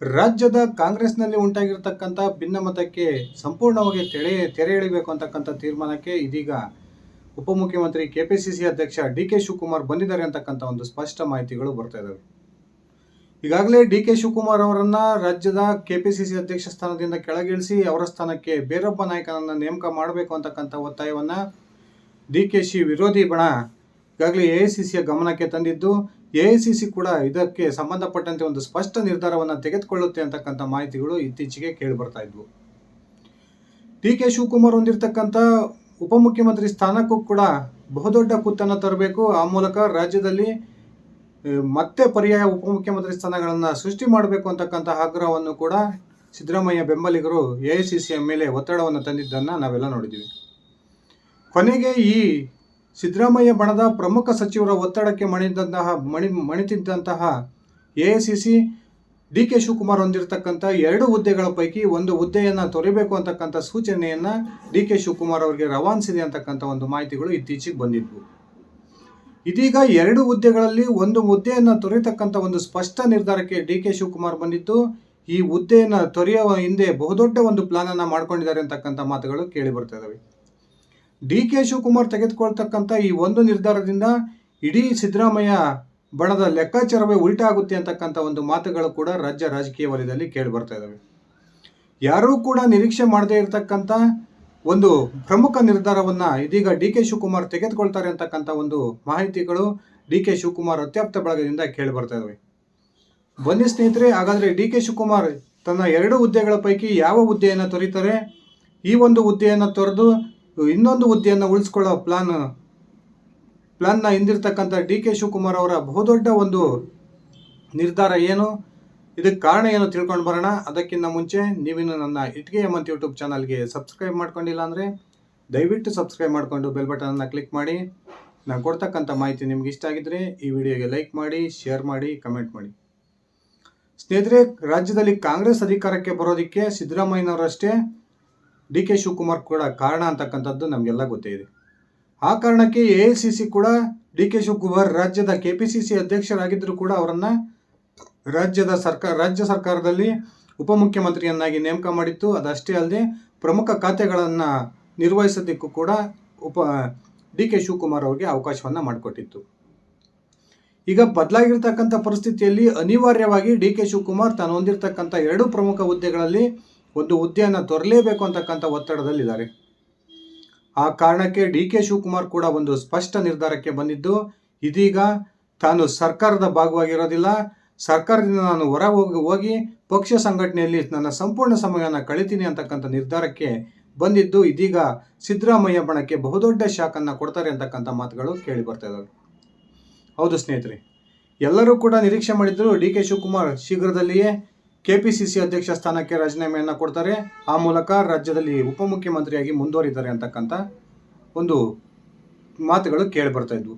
ರಾಜ್ಯದ ಕಾಂಗ್ರೆಸ್ನಲ್ಲಿ ಉಂಟಾಗಿರ್ತಕ್ಕಂಥ ಭಿನ್ನಮತಕ್ಕೆ ಸಂಪೂರ್ಣವಾಗಿ ತೆರೆ ತೆರೆ ಎಳಿಬೇಕು ಅಂತಕ್ಕಂಥ ತೀರ್ಮಾನಕ್ಕೆ ಇದೀಗ ಉಪಮುಖ್ಯಮಂತ್ರಿ ಕೆ ಪಿ ಸಿ ಸಿ ಅಧ್ಯಕ್ಷ ಡಿ ಕೆ ಶಿವಕುಮಾರ್ ಬಂದಿದ್ದಾರೆ ಅಂತಕ್ಕಂಥ ಒಂದು ಸ್ಪಷ್ಟ ಮಾಹಿತಿಗಳು ಬರ್ತಾ ಇದ್ದಾವೆ ಈಗಾಗಲೇ ಡಿ ಕೆ ಶಿವಕುಮಾರ್ ಅವರನ್ನ ರಾಜ್ಯದ ಕೆ ಪಿ ಸಿ ಸಿ ಅಧ್ಯಕ್ಷ ಸ್ಥಾನದಿಂದ ಕೆಳಗಿಳಿಸಿ ಅವರ ಸ್ಥಾನಕ್ಕೆ ಬೇರೊಬ್ಬ ನಾಯಕನನ್ನ ನೇಮಕ ಮಾಡಬೇಕು ಅಂತಕ್ಕಂಥ ಒತ್ತಾಯವನ್ನ ಡಿ ಕೆ ಶಿ ವಿರೋಧಿ ಬಣ ಈಗಾಗಲೇ ಎ ಐ ಸಿ ಸಿಯ ಗಮನಕ್ಕೆ ತಂದಿದ್ದು ಎ ಕೂಡ ಇದಕ್ಕೆ ಸಂಬಂಧಪಟ್ಟಂತೆ ಒಂದು ಸ್ಪಷ್ಟ ನಿರ್ಧಾರವನ್ನು ತೆಗೆದುಕೊಳ್ಳುತ್ತೆ ಅಂತಕ್ಕಂಥ ಮಾಹಿತಿಗಳು ಇತ್ತೀಚೆಗೆ ಕೇಳಿಬರ್ತಾ ಇದ್ವು. ಡಿ ಕೆ ಶಿವಕುಮಾರ್ ಹೊಂದಿರತಕ್ಕಂಥ ಉಪಮುಖ್ಯಮಂತ್ರಿ ಸ್ಥಾನಕ್ಕೂ ಕೂಡ ಬಹುದೊಡ್ಡ ಕುತ್ತನ್ನು ತರಬೇಕು. ಆ ಮೂಲಕ ರಾಜ್ಯದಲ್ಲಿ ಮತ್ತೆ ಪರ್ಯಾಯ ಉಪಮುಖ್ಯಮಂತ್ರಿ ಸ್ಥಾನಗಳನ್ನು ಸೃಷ್ಟಿ ಮಾಡಬೇಕು ಅಂತಕ್ಕಂಥ ಆಗ್ರಹವನ್ನು ಕೂಡ ಸಿದ್ದರಾಮಯ್ಯ ಬೆಂಬಲಿಗರು ಎ ಐ ಸಿ ಸಿಯ ಮೇಲೆ ಒತ್ತಡವನ್ನು ತಂದಿದ್ದನ್ನು ನಾವೆಲ್ಲ ನೋಡಿದ್ದೀವಿ. ಕೊನೆಗೆ ಈ ಸಿದ್ದರಾಮಯ್ಯ ಬಣದ ಪ್ರಮುಖ ಸಚಿವರ ಒತ್ತಡಕ್ಕೆ ಮಣಿದಂತಹ, ಮಣಿ, ಮಣಿತಿದ್ದಂತಹ A C C D K Shivakumar ಹೊಂದಿರತಕ್ಕಂಥ ಎರಡು ಹುದ್ದೆಗಳ ಪೈಕಿ ಒಂದು ಹುದ್ದೆಯನ್ನು ತೊರೆಯಬೇಕು ಅಂತಕ್ಕಂಥ ಸೂಚನೆಯನ್ನು ಡಿ ಕೆ ಶಿವಕುಮಾರ್ ಅವರಿಗೆ ರವಾನಿಸಿದೆ ಅಂತಕ್ಕಂಥ ಒಂದು ಮಾಹಿತಿಗಳು ಇತ್ತೀಚೆಗೆ ಬಂದಿದ್ವು. ಇದೀಗ ಎರಡು ಹುದ್ದೆಗಳಲ್ಲಿ ಒಂದು ಹುದ್ದೆಯನ್ನು ತೊರೆಯತಕ್ಕಂಥ ಒಂದು ಸ್ಪಷ್ಟ ನಿರ್ಧಾರಕ್ಕೆ ಡಿ ಕೆ ಶಿವಕುಮಾರ್ ಬಂದಿದ್ದು, ಈ ಹುದ್ದೆಯನ್ನು ತೊರೆಯುವ ಹಿಂದೆ ಬಹುದೊಡ್ಡ ಒಂದು ಪ್ಲಾನನ್ನು ಮಾಡ್ಕೊಂಡಿದ್ದಾರೆ ಅಂತಕ್ಕಂಥ ಮಾತುಗಳು ಕೇಳಿ ಬರ್ತಾ ಇದಾವೆ. ಡಿ ಕೆ ಶಿವಕುಮಾರ್ ತೆಗೆದುಕೊಳ್ತಕ್ಕಂಥ ಈ ಒಂದು ನಿರ್ಧಾರದಿಂದ ಇಡೀ ಸಿದ್ದರಾಮಯ್ಯ ಬಣದ ಲೆಕ್ಕಾಚಾರವೇ ಉಲ್ಟಾಗುತ್ತೆ ಅಂತಕ್ಕಂಥ ಒಂದು ಮಾತುಗಳು ಕೂಡ ರಾಜ್ಯ ರಾಜಕೀಯ ವಲಯದಲ್ಲಿ ಕೇಳಿ ಬರ್ತಾ ಇದ್ದಾವೆ ಯಾರೂ ಕೂಡ ನಿರೀಕ್ಷೆ ಮಾಡದೇ ಇರತಕ್ಕಂಥ ಒಂದು ಪ್ರಮುಖ ನಿರ್ಧಾರವನ್ನು ಇದೀಗ ಡಿ ಕೆ ಶಿವಕುಮಾರ್ ತೆಗೆದುಕೊಳ್ತಾರೆ ಅಂತಕ್ಕಂಥ ಒಂದು ಮಾಹಿತಿಗಳು ಡಿ ಕೆ ಶಿವಕುಮಾರ್ ಅತ್ಯಪ್ತ ಬಳಗದಿಂದ ಕೇಳಿ ಬರ್ತಾ ಇದ್ದಾವೆ ಬನ್ನಿ ಸ್ನೇಹಿತರೆ, ಹಾಗಾದರೆ ಡಿ ಕೆ ಶಿವಕುಮಾರ್ ತನ್ನ ಎರಡು ಹುದ್ದೆಗಳ ಪೈಕಿ ಯಾವ ಹುದ್ದೆಯನ್ನು ತೊರೀತಾರೆ? ಈ ಒಂದು ಹುದ್ದೆಯನ್ನು ತೊರೆದು ಇನ್ನೊಂದು ಹುದ್ದೆಯನ್ನು ಉಳಿಸ್ಕೊಳ್ಳೋ ಪ್ಲಾನ್ ಪ್ಲಾನ್ನ ಹಿಂದಿರ್ತಕ್ಕಂಥ ಡಿ ಕೆ ಶಿವಕುಮಾರ್ ಅವರ ಬಹುದೊಡ್ಡ ಒಂದು ನಿರ್ಧಾರ ಏನು? ಇದಕ್ಕೆ ಕಾರಣ ಏನು ತಿಳ್ಕೊಂಡು ಬರೋಣ. ಅದಕ್ಕಿಂತ ಮುಂಚೆ ನೀವಿನ್ನು ನನ್ನ ಇಟ್ಗೆ ಎಮ್ಮಂತ್ ಯೂಟ್ಯೂಬ್ ಚಾನಲ್ಗೆ ಸಬ್ಸ್ಕ್ರೈಬ್ ಮಾಡ್ಕೊಂಡಿಲ್ಲ ಅಂದರೆ ದಯವಿಟ್ಟು ಸಬ್ಸ್ಕ್ರೈಬ್ ಮಾಡಿಕೊಂಡು ಬೆಲ್ ಬಟನನ್ನು ಕ್ಲಿಕ್ ಮಾಡಿ. ನಾನು ಕೊಡ್ತಕ್ಕಂಥ ಮಾಹಿತಿ ನಿಮ್ಗೆ ಇಷ್ಟ ಆಗಿದ್ರೆ ಈ ವಿಡಿಯೋಗೆ ಲೈಕ್ ಮಾಡಿ, ಶೇರ್ ಮಾಡಿ, ಕಮೆಂಟ್ ಮಾಡಿ. ಸ್ನೇಹಿತರೆ, ರಾಜ್ಯದಲ್ಲಿ ಕಾಂಗ್ರೆಸ್ ಅಧಿಕಾರಕ್ಕೆ ಬರೋದಕ್ಕೆ ಸಿದ್ದರಾಮಯ್ಯನವರಷ್ಟೇ ಡಿ ಕೆ ಶಿವಕುಮಾರ್ ಕೂಡ ಕಾರಣ ಅಂತಕ್ಕಂಥದ್ದು ನಮಗೆಲ್ಲ ಗೊತ್ತೇ ಇದೆ. ಆ ಕಾರಣಕ್ಕೆ ಎ ಐ ಸಿ ಸಿ ಕೂಡ ಡಿ ಕೆ ಶಿವಕುಮಾರ್ ರಾಜ್ಯದ ಕೆ ಪಿ ಸಿ ಸಿ ಅಧ್ಯಕ್ಷರಾಗಿದ್ದರೂ ಕೂಡ ಅವರನ್ನು ರಾಜ್ಯದ ಸರ್ಕಾರ, ರಾಜ್ಯ ಸರ್ಕಾರದಲ್ಲಿ ಉಪಮುಖ್ಯಮಂತ್ರಿಯನ್ನಾಗಿ ನೇಮಕ ಮಾಡಿತ್ತು. ಅದಷ್ಟೇ ಅಲ್ಲದೆ ಪ್ರಮುಖ ಖಾತೆಗಳನ್ನು ನಿರ್ವಹಿಸೋದಕ್ಕೂ ಕೂಡ ಉಪ, ಡಿ ಕೆ ಶಿವಕುಮಾರ್ ಅವರಿಗೆ ಅವಕಾಶವನ್ನು ಮಾಡಿಕೊಟ್ಟಿತ್ತು. ಈಗ ಬದಲಾಗಿರ್ತಕ್ಕಂಥ ಪರಿಸ್ಥಿತಿಯಲ್ಲಿ ಅನಿವಾರ್ಯವಾಗಿ ಡಿ ಕೆ ಶಿವಕುಮಾರ್ ತಾನು ಹೊಂದಿರತಕ್ಕಂಥ ಎರಡು ಪ್ರಮುಖ ಹುದ್ದೆಗಳಲ್ಲಿ ಒಂದು ಹುದ್ದೆಯನ್ನು ತೊರಲೇಬೇಕು ಅಂತಕ್ಕಂಥ ಒತ್ತಡದಲ್ಲಿದ್ದಾರೆ. ಆ ಕಾರಣಕ್ಕೆ ಡಿ ಕೆ ಶಿವಕುಮಾರ್ ಕೂಡ ಒಂದು ಸ್ಪಷ್ಟ ನಿರ್ಧಾರಕ್ಕೆ ಬಂದಿದ್ದು, ಇದೀಗ ತಾನು ಸರ್ಕಾರದ ಭಾಗವಾಗಿರೋದಿಲ್ಲ. ಸರ್ಕಾರದಿಂದ ನಾನು ಹೊರ ಹೋಗಿ ಹೋಗಿ ಪಕ್ಷ ಸಂಘಟನೆಯಲ್ಲಿ ನನ್ನ ಸಂಪೂರ್ಣ ಸಮಯವನ್ನು ಕಳಿತೀನಿ ಅಂತಕ್ಕಂಥ ನಿರ್ಧಾರಕ್ಕೆ ಬಂದಿದ್ದು, ಇದೀಗ ಸಿದ್ದರಾಮಯ್ಯ ಬಣಕ್ಕೆ ಬಹುದೊಡ್ಡ ಶಾಕನ್ನು ಕೊಡ್ತಾರೆ ಅಂತಕ್ಕಂಥ ಮಾತುಗಳು ಕೇಳಿ ಬರ್ತಾ ಹೌದು ಸ್ನೇಹಿತರೆ, ಎಲ್ಲರೂ ಕೂಡ ನಿರೀಕ್ಷೆ ಮಾಡಿದ್ರು ಡಿ ಕೆ ಶಿವಕುಮಾರ್ ಶೀಘ್ರದಲ್ಲಿಯೇ ಕೆ ಪಿ ಸಿ ಸಿ ಅಧ್ಯಕ್ಷ ಸ್ಥಾನಕ್ಕೆ ರಾಜೀನಾಮೆಯನ್ನು ಕೊಡ್ತಾರೆ. ಆ ಮೂಲಕ ರಾಜ್ಯದಲ್ಲಿ ಉಪಮುಖ್ಯಮಂತ್ರಿಯಾಗಿ ಮುಂದುವರಿದ್ದಾರೆ ಅಂತಕ್ಕಂಥ ಒಂದು ಮಾತುಗಳು ಕೇಳಿ ಬರ್ತಾ ಇದ್ವು.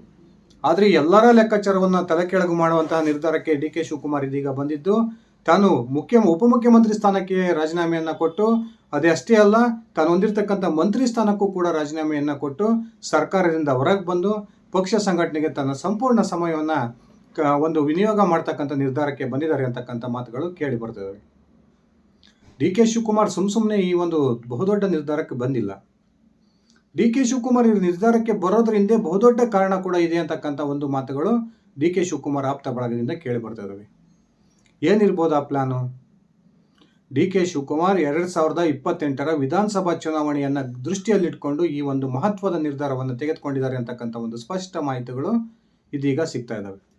ಆದರೆ ಎಲ್ಲರ ಲೆಕ್ಕಾಚಾರವನ್ನು ತಲೆ ಕೆಳಗು ಮಾಡುವಂತಹ ನಿರ್ಧಾರಕ್ಕೆ ಡಿ ಕೆ ಶಿವಕುಮಾರ್ ಇದೀಗ ಬಂದಿದ್ದು, ತಾನು ಮುಖ್ಯ ಉಪಮುಖ್ಯಮಂತ್ರಿ ಸ್ಥಾನಕ್ಕೆ ರಾಜೀನಾಮೆಯನ್ನು ಕೊಟ್ಟು, ಅದೇ ಅಷ್ಟೇ ಅಲ್ಲ, ತಾನು ಹೊಂದಿರತಕ್ಕಂಥ ಮಂತ್ರಿ ಸ್ಥಾನಕ್ಕೂ ಕೂಡ ರಾಜೀನಾಮೆಯನ್ನು ಕೊಟ್ಟು ಸರ್ಕಾರದಿಂದ ಹೊರಗೆ ಬಂದು ಪಕ್ಷ ಸಂಘಟನೆಗೆ ತನ್ನ ಸಂಪೂರ್ಣ ಸಮಯವನ್ನು ಒಂದು ವಿನಿಯೋಗ ಮಾಡ್ತಕ್ಕಂಥ ನಿರ್ಧಾರಕ್ಕೆ ಬಂದಿದ್ದಾರೆ ಅಂತಕ್ಕಂಥ ಮಾತುಗಳು ಕೇಳಿ ಬರ್ತಿದ್ದಾವೆ ಡಿ ಕೆ ಶಿವಕುಮಾರ್ ಸುಮ್ ಸುಮ್ಮನೆ ಈ ಒಂದು ಬಹುದೊಡ್ಡ ನಿರ್ಧಾರಕ್ಕೆ ಬಂದಿಲ್ಲ. ಡಿ ಕೆ ಶಿವಕುಮಾರ್ ಈ ನಿರ್ಧಾರಕ್ಕೆ ಬರೋದ್ರ ಹಿಂದೆ ಬಹುದೊಡ್ಡ ಕಾರಣ ಕೂಡ ಇದೆ ಅಂತಕ್ಕಂಥ ಒಂದು ಮಾತುಗಳು ಡಿ ಕೆ ಶಿವಕುಮಾರ್ ಆಪ್ತ ಬಳಗದಿಂದ ಕೇಳಿ ಬರ್ತಾ ಏನಿರ್ಬೋದು ಆ ಪ್ಲಾನು? ಡಿ ಕೆ ಶಿವಕುಮಾರ್ ಎರಡು ಸಾವಿರದ ಇಪ್ಪತ್ತೆಂಟರ ವಿಧಾನಸಭಾ ಚುನಾವಣೆಯನ್ನು ದೃಷ್ಟಿಯಲ್ಲಿಟ್ಕೊಂಡು ಈ ಒಂದು ಮಹತ್ವದ ನಿರ್ಧಾರವನ್ನು ತೆಗೆದುಕೊಂಡಿದ್ದಾರೆ ಅಂತಕ್ಕಂಥ ಒಂದು ಸ್ಪಷ್ಟ ಮಾಹಿತಿಗಳು ಇದೀಗ ಸಿಗ್ತಾ ಇದ್ದಾವೆ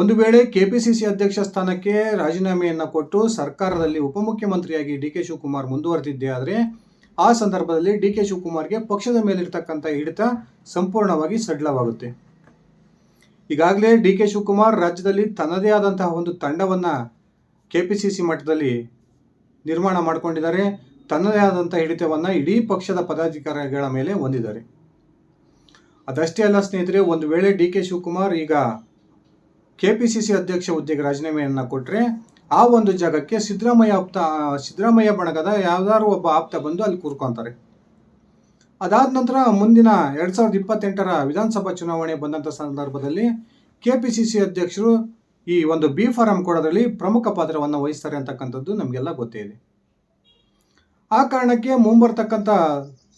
ಒಂದು ವೇಳೆ ಕೆಪಿಸಿಸಿ ಅಧ್ಯಕ್ಷ ಸ್ಥಾನಕ್ಕೆ ರಾಜೀನಾಮೆಯನ್ನು ಕೊಟ್ಟು ಸರ್ಕಾರದಲ್ಲಿ ಉಪಮುಖ್ಯಮಂತ್ರಿಯಾಗಿ ಡಿ ಕೆ ಶಿವಕುಮಾರ್ ಮುಂದುವರೆದಿದ್ದೆ ಆದರೆ ಆ ಸಂದರ್ಭದಲ್ಲಿ ಡಿ ಕೆ ಶಿವಕುಮಾರ್ಗೆ ಪಕ್ಷದ ಮೇಲಿರ್ತಕ್ಕಂಥ ಹಿಡಿತ ಸಂಪೂರ್ಣವಾಗಿ ಸಡಿಲವಾಗುತ್ತೆ. ಈಗಾಗಲೇ ಡಿ ಕೆ ಶಿವಕುಮಾರ್ ರಾಜ್ಯದಲ್ಲಿ ತನ್ನದೇ ಆದಂತಹ ಒಂದು ತಂಡವನ್ನು ಕೆ ಪಿ ಸಿ ಸಿ ಮಟ್ಟದಲ್ಲಿ ನಿರ್ಮಾಣ ಮಾಡಿಕೊಂಡಿದ್ದಾರೆ. ತನ್ನದೇ ಆದಂಥ ಹಿಡಿತವನ್ನು ಇಡೀ ಪಕ್ಷದ ಪದಾಧಿಕಾರಿಗಳ ಮೇಲೆ ಹೊಂದಿದ್ದಾರೆ. ಅದಷ್ಟೇ ಅಲ್ಲ ಸ್ನೇಹಿತರೆ, ಒಂದು ವೇಳೆ ಡಿ ಕೆ ಶಿವಕುಮಾರ್ ಈಗ ಕೆ ಪಿ ಸಿ ಸಿ ಅಧ್ಯಕ್ಷ ಹುದ್ದೆಗೆ ರಾಜೀನಾಮೆಯನ್ನು ಕೊಟ್ಟರೆ ಆ ಒಂದು ಜಾಗಕ್ಕೆ ಸಿದ್ದರಾಮಯ್ಯ ಆಪ್ತ ಸಿದ್ದರಾಮಯ್ಯ ಬಣಗದ ಯಾವ್ದಾದ್ರು ಒಬ್ಬ ಆಪ್ತ ಬಂದು ಅಲ್ಲಿ ಕೂರ್ಕೊಂತಾರೆ. ಅದಾದ ನಂತರ ಮುಂದಿನ ಎರಡು ಸಾವಿರದ ಇಪ್ಪತ್ತೆಂಟರ ವಿಧಾನಸಭಾ ಚುನಾವಣೆ ಬಂದಂಥ ಸಂದರ್ಭದಲ್ಲಿ ಕೆ ಪಿ ಸಿ ಸಿ ಅಧ್ಯಕ್ಷರು ಈ ಒಂದು ಬಿ ಫಾರಂ ಕೊಡೋದ್ರಲ್ಲಿ ಪ್ರಮುಖ ಪಾತ್ರವನ್ನು ವಹಿಸ್ತಾರೆ ಅಂತಕ್ಕಂಥದ್ದು ನಮಗೆಲ್ಲ ಗೊತ್ತೇ ಇದೆ. ಆ ಕಾರಣಕ್ಕೆ ಮುಂಬರ್ತಕ್ಕಂಥ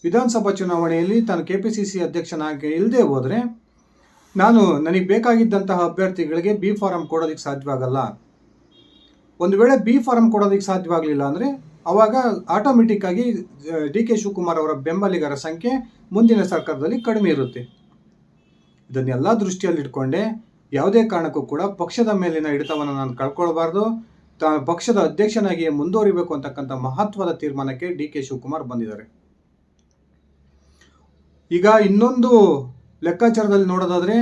ವಿಧಾನಸಭಾ ಚುನಾವಣೆಯಲ್ಲಿ ತಾನು ಕೆ ಪಿ ಸಿ ಸಿ ಅಧ್ಯಕ್ಷನಾಗಿ ಇಲ್ಲದೆ ಹೋದರೆ ನಾನು ನನಗೆ ಬೇಕಾಗಿದ್ದಂತಹ ಅಭ್ಯರ್ಥಿಗಳಿಗೆ ಬಿ ಫಾರಂ ಕೊಡೋದಕ್ಕೆ ಸಾಧ್ಯವಾಗಲ್ಲ. ಒಂದು ವೇಳೆ ಬಿ ಫಾರಂ ಕೊಡೋದಕ್ಕೆ ಸಾಧ್ಯವಾಗಲಿಲ್ಲ ಅಂದರೆ ಆವಾಗ ಆಟೋಮೆಟಿಕ್ ಆಗಿ ಡಿ ಕೆ ಶಿವಕುಮಾರ್ ಅವರ ಬೆಂಬಲಿಗರ ಸಂಖ್ಯೆ ಮುಂದಿನ ಸರ್ಕಾರದಲ್ಲಿ ಕಡಿಮೆ ಇರುತ್ತೆ. ಇದನ್ನೆಲ್ಲ ದೃಷ್ಟಿಯಲ್ಲಿ ಇಟ್ಕೊಂಡೆ, ಯಾವುದೇ ಕಾರಣಕ್ಕೂ ಕೂಡ ಪಕ್ಷದ ಮೇಲಿನ ಹಿಡಿತವನ್ನು ನಾನು ಕಳ್ಕೊಳ್ಬಾರ್ದು. ತಾನು ಪಕ್ಷದ ಅಧ್ಯಕ್ಷನಾಗಿ ಮುಂದುವರಿಬೇಕು ಅಂತಕ್ಕಂಥ ಮಹತ್ವದ ತೀರ್ಮಾನಕ್ಕೆ ಡಿ ಕೆ ಶಿವಕುಮಾರ್ ಬಂದಿದ್ದಾರೆ. ಈಗ ಇನ್ನೊಂದು ಲೆಕ್ಕಾಚಾರದಲ್ಲಿ ನೋಡೋದಾದರೆ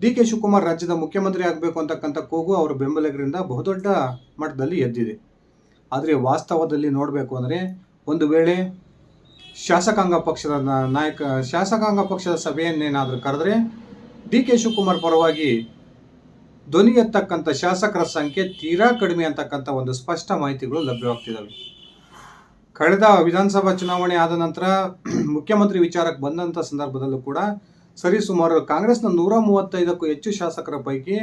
ಡಿ ಕೆ ಶಿವಕುಮಾರ್ ರಾಜ್ಯದ ಮುಖ್ಯಮಂತ್ರಿ ಆಗಬೇಕು ಅಂತಕ್ಕಂಥ ಕೂಗು ಅವರ ಬೆಂಬಲಿಗರಿಂದ ಬಹುದೊಡ್ಡ ಮಟ್ಟದಲ್ಲಿ ಎದ್ದಿದೆ. ಆದರೆ ವಾಸ್ತವದಲ್ಲಿ ನೋಡಬೇಕು ಅಂದರೆ ಒಂದು ವೇಳೆ ಶಾಸಕಾಂಗ ಪಕ್ಷದ ನಾಯಕ, ಶಾಸಕಾಂಗ ಪಕ್ಷದ ಸಭೆಯನ್ನೇನಾದರೂ ಕರೆದ್ರೆ ಡಿ ಕೆ ಶಿವಕುಮಾರ್ ಪರವಾಗಿ ಧ್ವನಿ ಎತ್ತಕ್ಕಂಥ ಶಾಸಕರ ಸಂಖ್ಯೆ ತೀರಾ ಕಡಿಮೆ ಅಂತಕ್ಕಂಥ ಒಂದು ಸ್ಪಷ್ಟ ಮಾಹಿತಿಗಳು ಲಭ್ಯವಾಗ್ತಿದ್ದಾವೆ ಕಳೆದ ವಿಧಾನಸಭಾ ಚುನಾವಣೆ ಆದ ನಂತರ ಮುಖ್ಯಮಂತ್ರಿ ವಿಚಾರಕ್ಕೆ ಬಂದಂಥ ಸಂದರ್ಭದಲ್ಲೂ ಕೂಡ ಸರಿಸುಮಾರು ಕಾಂಗ್ರೆಸ್ನ ನೂರ ಮೂವತ್ತೈದಕ್ಕೂ ಹೆಚ್ಚು ಶಾಸಕರ ಪೈಕಿ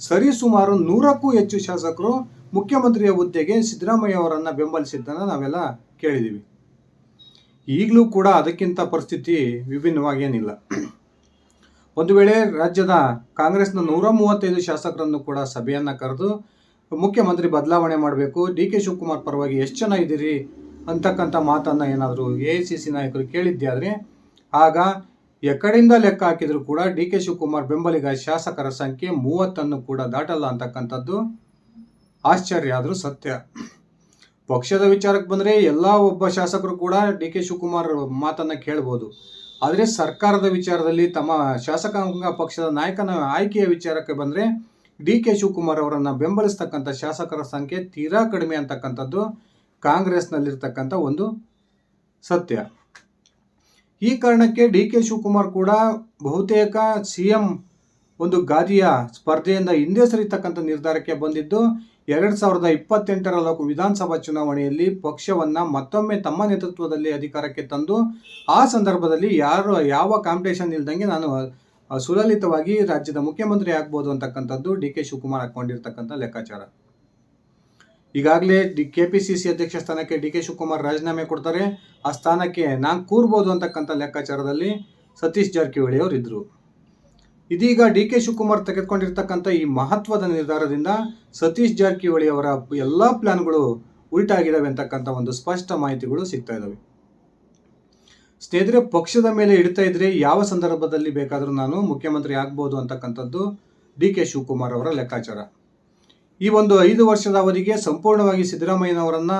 ಸರಿಸುಮಾರು ನೂರಕ್ಕೂ ಹೆಚ್ಚು ಶಾಸಕರು ಮುಖ್ಯಮಂತ್ರಿಯ ಹುದ್ದೆಗೆ ಸಿದ್ದರಾಮಯ್ಯ ಅವರನ್ನು ಬೆಂಬಲಿಸಿದ್ದನ್ನು ನಾವೆಲ್ಲ ಕೇಳಿದ್ದೀವಿ ಈಗಲೂ ಕೂಡ ಅದಕ್ಕಿಂತ ಪರಿಸ್ಥಿತಿ ವಿಭಿನ್ನವಾಗೇನಿಲ್ಲ. ಒಂದು ವೇಳೆ ರಾಜ್ಯದ ಕಾಂಗ್ರೆಸ್ನ ನೂರ ಮೂವತ್ತೈದು ಶಾಸಕರನ್ನು ಕೂಡ ಸಭೆಯನ್ನು ಕರೆದು ಮುಖ್ಯಮಂತ್ರಿ ಬದಲಾವಣೆ ಮಾಡಬೇಕು, ಡಿ ಕೆ ಶಿವಕುಮಾರ್ ಪರವಾಗಿ ಎಷ್ಟು ಜನ ಇದ್ದೀರಿ ಅಂತಕ್ಕಂಥ ಮಾತನ್ನು ಏನಾದರೂ ಎ ಐ ಸಿ ಸಿ ನಾಯಕರು ಕೇಳಿದ್ದೆ ಆದರೆ ಆಗ ಎಕಡೆಯಿಂದ ಲೆಕ್ಕ ಹಾಕಿದರೂ ಕೂಡ ಡಿ ಕೆ ಶಿವಕುಮಾರ್ ಬೆಂಬಲಿಗ ಶಾಸಕರ ಸಂಖ್ಯೆ ಮೂವತ್ತನ್ನು ಕೂಡ ದಾಟಲ್ಲ ಅಂತಕ್ಕಂಥದ್ದು ಆಶ್ಚರ್ಯ ಆದರೂ ಸತ್ಯ. ಪಕ್ಷದ ವಿಚಾರಕ್ಕೆ ಬಂದರೆ ಎಲ್ಲ ಒಬ್ಬ ಶಾಸಕರು ಕೂಡ ಡಿ ಕೆ ಶಿವಕುಮಾರ್ ಮಾತನ್ನು ಕೇಳ್ಬೋದು. ಆದರೆ ಸರ್ಕಾರದ ವಿಚಾರದಲ್ಲಿ ತಮ್ಮ ಶಾಸಕಾಂಗ ಪಕ್ಷದ ನಾಯಕನ ಆಯ್ಕೆಯ ವಿಚಾರಕ್ಕೆ ಬಂದರೆ ಡಿ ಕೆ ಶಿವಕುಮಾರ್ ಅವರನ್ನು ಬೆಂಬಲಿಸ್ತಕ್ಕಂಥ ಶಾಸಕರ ಸಂಖ್ಯೆ ತೀರಾ ಕಡಿಮೆ ಅಂತಕ್ಕಂಥದ್ದು ಕಾಂಗ್ರೆಸ್ನಲ್ಲಿರ್ತಕ್ಕಂಥ ಒಂದು ಸತ್ಯ. ಈ ಕಾರಣಕ್ಕೆ ಡಿ ಕೆ ಶಿವಕುಮಾರ್ ಕೂಡ ಬಹುತೇಕ ಸಿ ಎಂ ಒಂದು ಗಾದಿಯ ಸ್ಪರ್ಧೆಯಿಂದ ಹಿಂದೆ ಸರಿತಕ್ಕಂಥ ನಿರ್ಧಾರಕ್ಕೆ ಬಂದಿದ್ದು, ಎರಡು ಸಾವಿರದ ಇಪ್ಪತ್ತೆಂಟರ ಲೋಕ ವಿಧಾನಸಭಾ ಚುನಾವಣೆಯಲ್ಲಿ ಪಕ್ಷವನ್ನು ಮತ್ತೊಮ್ಮೆ ತಮ್ಮ ನೇತೃತ್ವದಲ್ಲಿ ಅಧಿಕಾರಕ್ಕೆ ತಂದು, ಆ ಸಂದರ್ಭದಲ್ಲಿ ಯಾರು, ಯಾವ ಕಾಂಪಿಟೇಷನ್ ಇಲ್ದಂಗೆ ನಾನು ಸುಲಲಿತವಾಗಿ ರಾಜ್ಯದ ಮುಖ್ಯಮಂತ್ರಿ ಆಗ್ಬೋದು ಅಂತಕ್ಕಂಥದ್ದು ಡಿ ಕೆ ಶಿವಕುಮಾರ್ ಹಾಕೊಂಡಿರ್ತಕ್ಕಂಥ ಲೆಕ್ಕಾಚಾರ. ಈಗಾಗಲೇ D K P C C ಅಧ್ಯಕ್ಷ ಸ್ಥಾನಕ್ಕೆ ಡಿ ಕೆ ಶಿವಕುಮಾರ್ ರಾಜೀನಾಮೆ ಕೊಡ್ತಾರೆ. ಆ ಸ್ಥಾನಕ್ಕೆ ನಾನು ಕೂರ್ಬೋದು ಅಂತಕ್ಕಂಥ ಲೆಕ್ಕಾಚಾರದಲ್ಲಿ ಸತೀಶ್ ಜಾರಕಿಹೊಳಿ ಅವರು ಇದ್ದರು ಇದೀಗ ಡಿ ಕೆ ಶಿವಕುಮಾರ್ ತೆಗೆದುಕೊಂಡಿರ್ತಕ್ಕಂಥ ಈ ಮಹತ್ವದ ನಿರ್ಧಾರದಿಂದ ಸತೀಶ್ ಜಾರಕಿಹೊಳಿ ಅವರ ಎಲ್ಲ ಪ್ಲಾನ್ಗಳು ಉಲ್ಟಾಗಿದ್ದಾವೆ ಅಂತಕ್ಕಂಥ ಒಂದು ಸ್ಪಷ್ಟ ಮಾಹಿತಿಗಳು ಸಿಗ್ತಾ ಇದ್ದಾವೆ ಸ್ನೇಹಿತರೆ, ಪಕ್ಷದ ಮೇಲೆ ಇಡ್ತಾ ಇದ್ರೆ ಯಾವ ಸಂದರ್ಭದಲ್ಲಿ ಬೇಕಾದರೂ ನಾನು ಮುಖ್ಯಮಂತ್ರಿ ಆಗ್ಬೋದು ಅಂತಕ್ಕಂಥದ್ದು ಡಿ ಕೆ ಶಿವಕುಮಾರ್ ಅವರ ಲೆಕ್ಕಾಚಾರ. ಈ ಒಂದು ಐದು ವರ್ಷದ ಅವಧಿಗೆ ಸಂಪೂರ್ಣವಾಗಿ ಸಿದ್ದರಾಮಯ್ಯನವರನ್ನ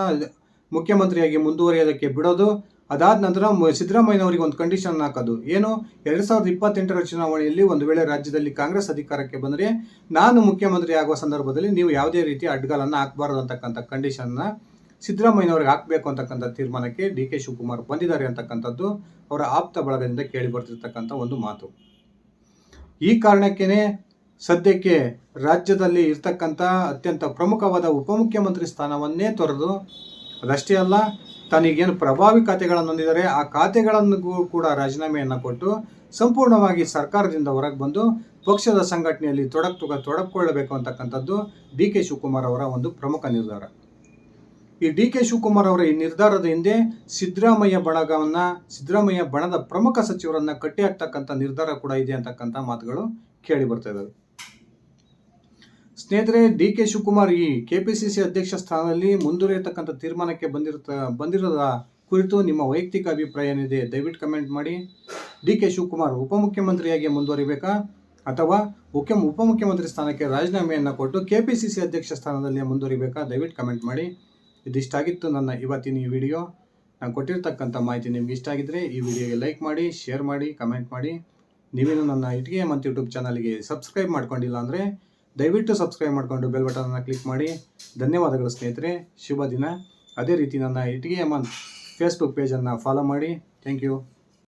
ಮುಖ್ಯಮಂತ್ರಿಯಾಗಿ ಮುಂದುವರಿಯೋದಕ್ಕೆ ಬಿಡೋದು, ಅದಾದ ನಂತರ ಸಿದ್ದರಾಮಯ್ಯನವರಿಗೆ ಒಂದು ಕಂಡೀಷನ್ ಹಾಕೋದು. ಏನು? ಎರಡು ಸಾವಿರದ ಇಪ್ಪತ್ತೆಂಟರ ಚುನಾವಣೆಯಲ್ಲಿ ಒಂದು ವೇಳೆ ರಾಜ್ಯದಲ್ಲಿ ಕಾಂಗ್ರೆಸ್ ಅಧಿಕಾರಕ್ಕೆ ಬಂದರೆ ನಾನು ಮುಖ್ಯಮಂತ್ರಿ ಆಗುವ ಸಂದರ್ಭದಲ್ಲಿ ನೀವು ಯಾವುದೇ ರೀತಿ ಅಡ್ಗಾಲನ್ನು ಹಾಕಬಾರ್ದು ಅಂತಕ್ಕಂಥ ಕಂಡೀಷನ್ನ ಸಿದ್ದರಾಮಯ್ಯನವ್ರಿಗೆ ಹಾಕಬೇಕು ಅಂತಕ್ಕಂಥ ತೀರ್ಮಾನಕ್ಕೆ ಡಿ ಕೆ ಶಿವಕುಮಾರ್ ಬಂದಿದ್ದಾರೆ ಅಂತಕ್ಕಂಥದ್ದು ಅವರ ಆಪ್ತ ಬಳಗದಿಂದ ಕೇಳಿ ಬರ್ತಿರ್ತಕ್ಕಂಥ ಒಂದು ಮಾತು. ಈ ಕಾರಣಕ್ಕೇನೆ ಸದ್ಯಕ್ಕೆ ರಾಜ್ಯದಲ್ಲಿ ಇರ್ತಕ್ಕಂಥ ಅತ್ಯಂತ ಪ್ರಮುಖವಾದ ಉಪಮುಖ್ಯಮಂತ್ರಿ ಸ್ಥಾನವನ್ನೇ ತೊರೆದು ಅದಷ್ಟೇ ಅಲ್ಲ, ತನಗೇನು ಪ್ರಭಾವಿ ಖಾತೆಗಳನ್ನು ಹೊಂದಿದ್ದಾರೆ, ಆ ಖಾತೆಗಳನ್ನು ಕೂಡ ರಾಜೀನಾಮೆಯನ್ನು ಕೊಟ್ಟು ಸಂಪೂರ್ಣವಾಗಿ ಸರ್ಕಾರದಿಂದ ಹೊರಗೆ ಬಂದು ಪಕ್ಷದ ಸಂಘಟನೆಯಲ್ಲಿ ತೊಡಕು ತೊಡಕೊಳ್ಳಬೇಕು ಅಂತಕ್ಕಂಥದ್ದು ಡಿ ಕೆ ಶಿವಕುಮಾರ್ ಅವರ ಒಂದು ಪ್ರಮುಖ ನಿರ್ಧಾರ. ಈ ಡಿ ಕೆ ಶಿವಕುಮಾರ್ ಅವರ ಈ ನಿರ್ಧಾರದ ಹಿಂದೆ ಸಿದ್ದರಾಮಯ್ಯ ಬಳಗವನ್ನು ಸಿದ್ದರಾಮಯ್ಯ ಬಣದ ಪ್ರಮುಖ ಸಚಿವರನ್ನ ಕಟ್ಟಿ ಹಾಕ್ತಕ್ಕಂಥ ನಿರ್ಧಾರ ಕೂಡ ಇದೆ ಅಂತಕ್ಕಂಥ ಮಾತುಗಳು ಕೇಳಿ ಬರ್ತಾ ಇದ್ದಾವೆ ಸ್ನೇಹಿತರೆ, ಡಿ ಕೆ ಶಿವಕುಮಾರ್ ಈ ಕೆ ಪಿ ಸಿ ಸಿ ಅಧ್ಯಕ್ಷ ಸ್ಥಾನದಲ್ಲಿ ಮುಂದುವರಿಯತಕ್ಕಂಥ ತೀರ್ಮಾನಕ್ಕೆ ಬಂದಿರುತ್ತ, ಬಂದಿರೋದ ಕುರಿತು ನಿಮ್ಮ ವೈಯಕ್ತಿಕ ಅಭಿಪ್ರಾಯ ಏನಿದೆ ದಯವಿಟ್ಟು ಕಮೆಂಟ್ ಮಾಡಿ. ಡಿ ಕೆ ಶಿವಕುಮಾರ್ ಉಪಮುಖ್ಯಮಂತ್ರಿಯಾಗಿ ಮುಂದುವರಿಬೇಕಾ? ಅಥವಾ ಉಪ ಉಪಮುಖ್ಯಮಂತ್ರಿ ಸ್ಥಾನಕ್ಕೆ ರಾಜೀನಾಮೆಯನ್ನು ಕೊಟ್ಟು ಕೆ ಪಿ ಸಿ ಸಿ ಅಧ್ಯಕ್ಷ ಸ್ಥಾನದಲ್ಲಿ ಮುಂದುವರಿಬೇಕಾ? ದಯವಿಟ್ಟು ಕಮೆಂಟ್ ಮಾಡಿ. ಇದಿಷ್ಟಾಗಿತ್ತು ನನ್ನ ಇವತ್ತಿನ ಈ ವಿಡಿಯೋ. ನಾನು ಕೊಟ್ಟಿರ್ತಕ್ಕಂಥ ಮಾಹಿತಿ ನಿಮ್ಗೆ ಇಷ್ಟ ಆಗಿದ್ರೆ ಈ ವಿಡಿಯೋಗೆ ಲೈಕ್ ಮಾಡಿ, ಶೇರ್ ಮಾಡಿ, ಕಮೆಂಟ್ ಮಾಡಿ. ನೀವೇನು ನನ್ನ ಇಟ್ಗೆ ಮತ್ತು ಯೂಟ್ಯೂಬ್ ಚಾನಲ್ಗೆ ಸಬ್ಸ್ಕ್ರೈಬ್ ಮಾಡ್ಕೊಂಡಿಲ್ಲ ಅಂದರೆ ದಯವಿಟ್ಟು ಸಬ್ಸ್ಕ್ರೈಬ್ ಮಾಡಿಕೊಂಡು ಬೆಲ್ ಬಟನನ್ನು ಕ್ಲಿಕ್ ಮಾಡಿ. ಧನ್ಯವಾದಗಳು ಸ್ನೇಹಿತರೆ. ಶುಭ ದಿನ. ಅದೇ ರೀತಿ ನನ್ನ ಇಟಿಗೆ ಅಮನ್ ಫೇಸ್ಬುಕ್ ಪೇಜನ್ನು ಫಾಲೋ ಮಾಡಿ. Thank you